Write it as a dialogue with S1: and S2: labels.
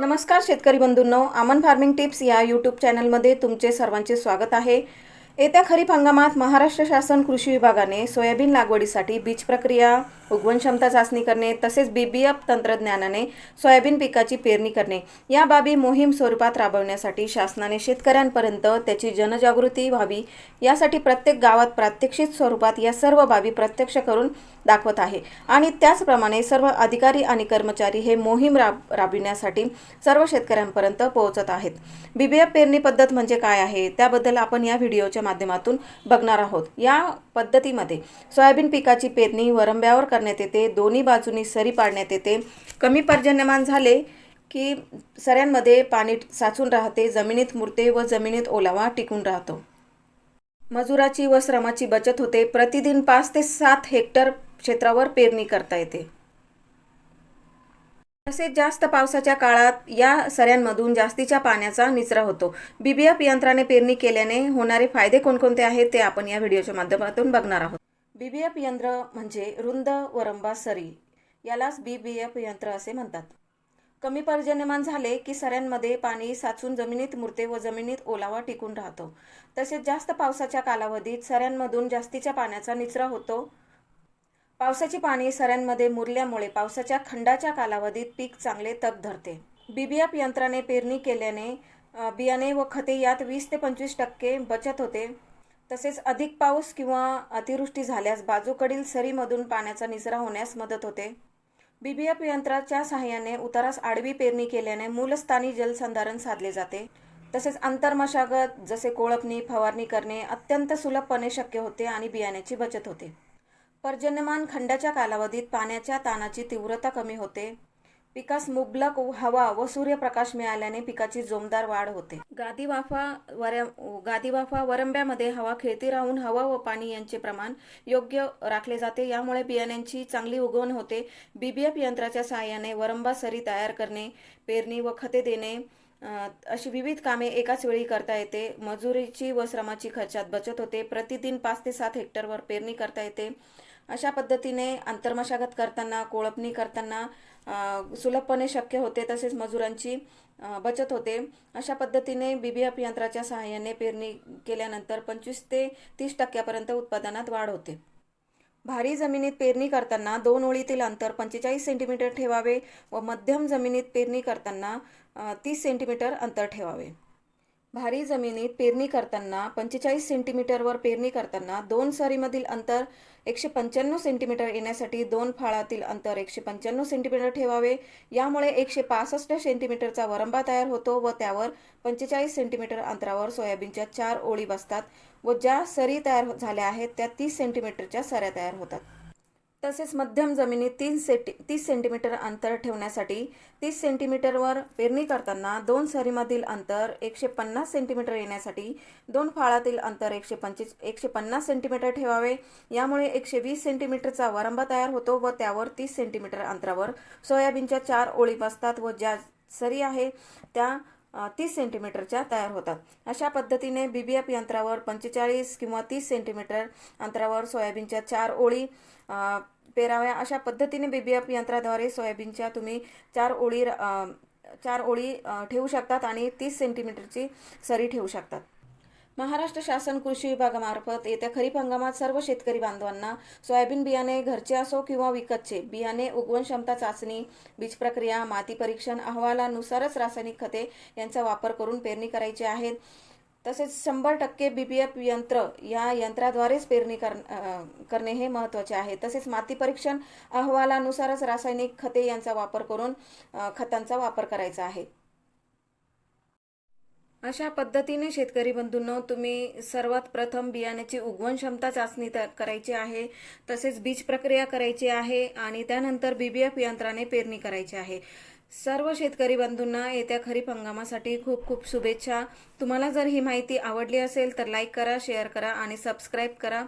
S1: नमस्कार शेतकरी बंधूंनो अमन फार्मिंग टिप्स या यूट्यूब चॅनलमध्ये तुमचे सर्वांचे स्वागत आहे. येत्या खरीप हंगामात महाराष्ट्र शासन कृषी विभागाने सोयाबीन लागवडीसाठी बीज प्रक्रिया उगवण क्षमता चाचणी करणे तसेच बीबीएफ तंत्रज्ञानाने सोयाबीन पिकाची पेरणी करणे. या बाबी मोहीम स्वरूपात राबवण्यासाठी शासनाने शेतकऱ्यांपर्यंत त्याची जनजागृती व्हावी. यासाठी प्रत्येक गावात प्रात्यक्षिक स्वरूपात या सर्व बाबी प्रत्यक्ष करून दाखवत आहे. आणि त्याचप्रमाणे सर्व अधिकारी आणि कर्मचारी हे मोहीम राब राबविण्यासाठी सर्व शेतकऱ्यांपर्यंत पोहोचत आहेत. बीबीएफ पेरणी पद्धत म्हणजे काय आहे? त्याबद्दल आपण या व्हिडिओच्या माध्यमातून बघणार आहोत. या पद्धतीमध्ये सोयाबीन पिकाची पेरणी वरंब्यावर कर करण्यात येते दोन्ही बाजूनी सरी पाडण्यात येते. कमी पर्जन्यमान झाले की सऱ्यांमध्ये पाणी साचून राहते जमिनीत मुरते व जमिनीत ओलावा टिकून राहतो. मजुराची व श्रमाची बचत होते. प्रतिदिन पाच ते सात हेक्टर क्षेत्रावर पेरणी करता येते. तसेच जास्त पावसाच्या काळात या सऱ्यांमधून जास्तीच्या पाण्याचा निचरा होतो. बीबीएफ यंत्राने पेरणी केल्याने होणारे फायदे कोणकोणते आहेत ते आपण या व्हिडिओच्या माध्यमातून बघणार आहोत. बीबीएफ यंत्र म्हणजे रुंद वरंबा सरी. यालाच बी बीएप यंत्र असे म्हणतात. कमी पर्जन्यमान झाले की सऱ्यांमध्ये पाणी साचून जमिनीत मुरते व जमिनीत ओलावा टिकून राहतो. तसेच जास्त पावसाच्या कालावधीत सऱ्यांमधून जास्तीच्या पाण्याचा निचरा होतो. पावसाची पाणी सऱ्यांमध्ये मुरल्यामुळे पावसाच्या खंडाच्या कालावधीत पीक चांगले तग धरते. बीबीएफ यंत्राने पेरणी केल्याने बियाणे व खते यात वीस ते पंचवीस टक्के बचत होते. तसेच अधिक पाऊस किंवा अतिवृष्टी झाल्यास बाजूकडील सरीमधून पाण्याचा निचरा होण्यास मदत होते. बीबीएफ यंत्राच्या सहाय्याने उतारास आडवी पेरणी केल्याने मूलस्थानी जलसंधारण साधले जाते. तसेच आंतरमशागत जसे कोळपणी फवारणी करणे अत्यंत सुलभपणे शक्य होते आणि बियाण्याची बचत होते. पर्जन्यमान खंडाच्या कालावधीत पाण्याच्या ताणाची तीव्रता कमी होते. पिकास मुबलक हवा व सूर्यप्रकाश मिळाल्याने पिकाची जोमदार वाढ होते. गादी वाफा वरम गादी वाफा वरंब्यामध्ये हवा खेळती राहून हवा व पाणी यांचे प्रमाण योग्य राखले जाते. यामुळे बियाण्यांची चांगली उगवण होते. बीबीएफ यंत्राच्या सहाय्याने वरंबा सरी तयार करणे पेरणी व खते देणे अशी विविध कामे एकाच वेळी करता येते. मजुरीची व श्रमाची खर्चात बचत होते. प्रतिदिन पाच ते सात हेक्टरवर पेरणी करता येते. अशा पद्धतीने आंतरमशागत करताना कोळपणी करताना सुलभपणे शक्य होते तसेच मजुरांची बचत होते. अशा पद्धतीने बीबीएफ यंत्राच्या सहाय्याने पेरणी केल्यानंतर पंचवीस ते तीस टक्क्यापर्यंत उत्पादनात वाढ होते. भारी जमिनीत पेरणी करताना दोन ओळीतील अंतर पंचेचाळीस सेंटीमीटर ठेवावे व मध्यम जमिनीत पेरणी करताना तीस सेंटीमीटर अंतर ठेवावे. भारी जमिनीत पेरणी करताना पंचेचाळीस सेंटीमीटरवर पेरणी करताना दोन सरीमधील अंतर एकशे पंच्याण्णव सेंटीमीटर येण्यासाठी दोन फाळातील अंतर एकशे पंच्याण्णव सेंटीमीटर ठेवावे. यामुळे एकशे पासष्ट सेंटीमीटरचा वरंबा तयार होतो व त्यावर पंचेचाळीस सेंटीमीटर अंतरावर सोयाबीनच्या चार ओळी बसतात व ज्या सरी तयार झाल्या आहेत त्या तीस सेंटीमीटरच्या सऱ्या तयार होतात. तसेच मध्यम जमिनीत तीन सेंटी तीस सेंटीमीटर अंतर ठेवण्यासाठी तीस सेंटीमीटरवर पेरणी करताना दोन सरीमधील अंतर एकशे पन्नास सेंटीमीटर येण्यासाठी दोन फाळातील अंतर एकशे पंचवीस एकशे पन्नास सेंटीमीटर ठेवावे. यामुळे एकशे वीस सेंटीमीटरचा वरंबा तयार होतो व त्यावर तीस सेंटीमीटर अंतरावर सोयाबीनच्या चार ओळी बसतात व ज्या सरी आहे त्या तीस सेंटीमीटरच्या तयार होतात. अशा पद्धतीने बीबीएफ यंत्रावर पंचेचाळीस किंवा तीस सेंटीमीटर अंतरावर सोयाबीनच्या चार ओळी पेराव्या. अशा पद्धतीने बीबीएफ यंत्राद्वारे सोयाबीनच्या तुम्ही चार ओळी चार ओळी ठेवू शकतात आणि तीस सेंटीमीटरची सरी ठेवू शकतात. महाराष्ट्र शासन कृषी विभागामार्फत येत्या खरीप हंगामात सर्व शेतकरी बांधवांना सोयाबीन बियाणे घरचे असो किंवा विकतचे बियाणे उगवण क्षमता चाचणी बीज प्रक्रिया माती परीक्षण अहवालानुसारच रासायनिक खते यांचा वापर करून पेरणी करायची आहे तसेच शंभर टक्के बीबीएफ यंत्र या यंत्राद्वारेच पेरणी कर करणे हे महत्त्वाचे आहे. तसेच माती परीक्षण अहवालानुसारच रासायनिक खते यांचा वापर करून खतांचा वापर करायचा आहे. अशा पद्धतीने शेतकरी बंधूंनो तुम्ही सर्वात प्रथम बियाण्याची उगवण क्षमता चाचणी करायची आहे तसेच बीज प्रक्रिया करायची आहे आणि त्यानंतर बीबीएफ यंत्राने पेरणी करायची आहे. सर्व शेतकरी बंधूंना येत्या खरीप हंगामासाठी खूप खूप शुभेच्छा. तुम्हाला जर ही माहिती आवडली असेल तर लाईक करा शेअर करा आणि सबस्क्राईब करा.